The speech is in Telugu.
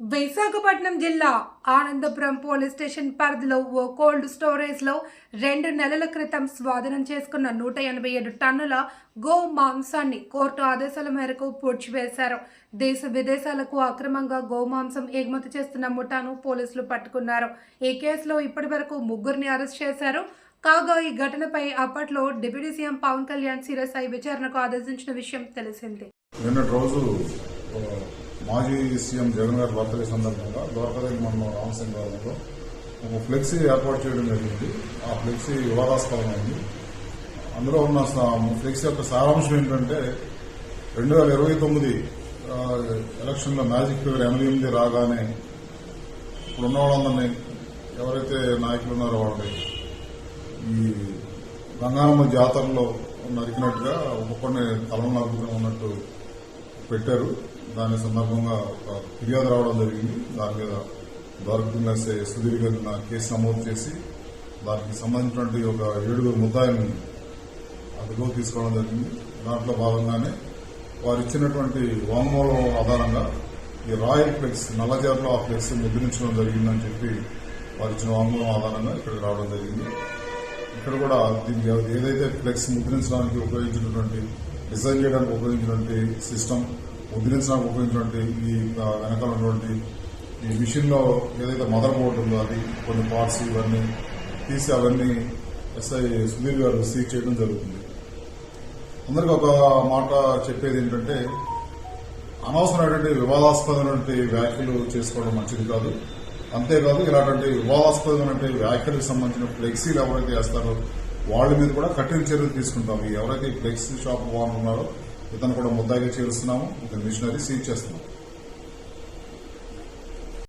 విశాఖపట్నం జిల్లా ఆనందపురం పోలీస్ స్టేషన్ పరిధిలో ఓ కోల్డ్ స్టోరేజ్లో రెండు నెలల క్రితం స్వాధీనం చేసుకున్న నూట ఎనభై ఏడు టన్నుల గో మాంసాన్ని కోర్టు ఆదేశాల మేరకు పూడ్చివేశారు. దేశ విదేశాలకు అక్రమంగా గోమాంసం ఎగుమతి చేస్తున్న ముఠాను పోలీసులు పట్టుకున్నారు. ఈ కేసులో ఇప్పటి వరకు ముగ్గురిని అరెస్ట్ చేశారు. కాగా ఈ ఘటనపై అప్పట్లో deputy CM Pawan Kalyan serious విచారణకు ఆదేశించిన విషయం తెలిసిందే. రోజు మాజీ సీఎం జగన్ గారి బర్త్డే సందర్భంగా ద్వారకాదేవి మండలం రామసింగారంలో ఒక ఫ్లెక్సీ ఏర్పాటు చేయడం జరిగింది. ఆ ఫ్లెక్సీ వివాదాస్పదమైంది. అందులో ఉన్న స- ఫ్లెక్సీ యొక్క సారాంశం ఏంటంటే రెండు వేల ఇరవై తొమ్మిది ఎలక్షన్లో మ్యాజిక్ ఫిగర్ ఎనభై ఎనిమిది రాగానే ఇప్పుడున్న వాళ్ళందరినీ ఎవరైతే నాయకులు ఉన్నారో వాళ్ళని ఈ గంగానమ్మ జాతరలో నరికినట్టుగా ఒక్కొక్కరిని తలం నరుకుతూ ఉన్నట్టు పెట్టారు. దాని సందర్భంగా ఒక ఫిర్యాదు రావడం జరిగింది. దాని మీద దొరకకుండా సుదీర్ఘంగా కేసు నమోదు చేసి దానికి సంబంధించినటువంటి ఒక ఏడుగురు ముద్దాయిని అదుపులో తీసుకోవడం జరిగింది. దాంట్లో భాగంగానే వారు ఇచ్చినటువంటి వాంగ్మూలం ఆధారంగా ఈ రాయల్ ఫ్లెక్స్ నల్లజారులో ఆ ఫ్లెక్స్ ముద్రించడం జరిగిందని చెప్పి వారు ఇచ్చిన వాంగ్మూలం ఆధారంగా ఇక్కడికి రావడం జరిగింది. ఇక్కడ కూడా దీనికి ఏదైతే ఫ్లెక్స్ ముద్రించడానికి ఉపయోగించినటువంటి డిజైన్ చేయడానికి ఉపయోగించినటువంటి సిస్టమ్ ముద్రించడానికి ఉపయోగించినటువంటి ఈ వెనకాల ఉన్నటువంటి ఈ మిషన్లో ఏదైతే మదర్ బోర్డు ఉందో అది కొన్ని పార్ట్స్ ఇవన్నీ తీసి అవన్నీ ఎస్ఐ సుధీర్ గారు సీజ్ చేయడం జరుగుతుంది. అందరికి ఒక మాట చెప్పేది ఏంటంటే అనవసరమైనటువంటి వివాదాస్పదమైనటువంటి వ్యాఖ్యలు చేసుకోవడం మంచిది కాదు. అంతేకాదు ఇలాంటి వివాదాస్పదమైనటువంటి వ్యాఖ్యలకు సంబంధించిన ఫ్లెక్సీలు ఎవరైతే వేస్తారో వాళ్ళ మీద కూడా కఠిన చర్యలు తీసుకుంటాం. ఎవరైతే ఫ్లెక్సీ షాప్ వాళ్ళు ఉన్నారో ఇతను కూడా ముద్దాయిగా చేరుస్తున్నాము ఇతను మిషనరీ సీజ్ చేస్తున్నాం.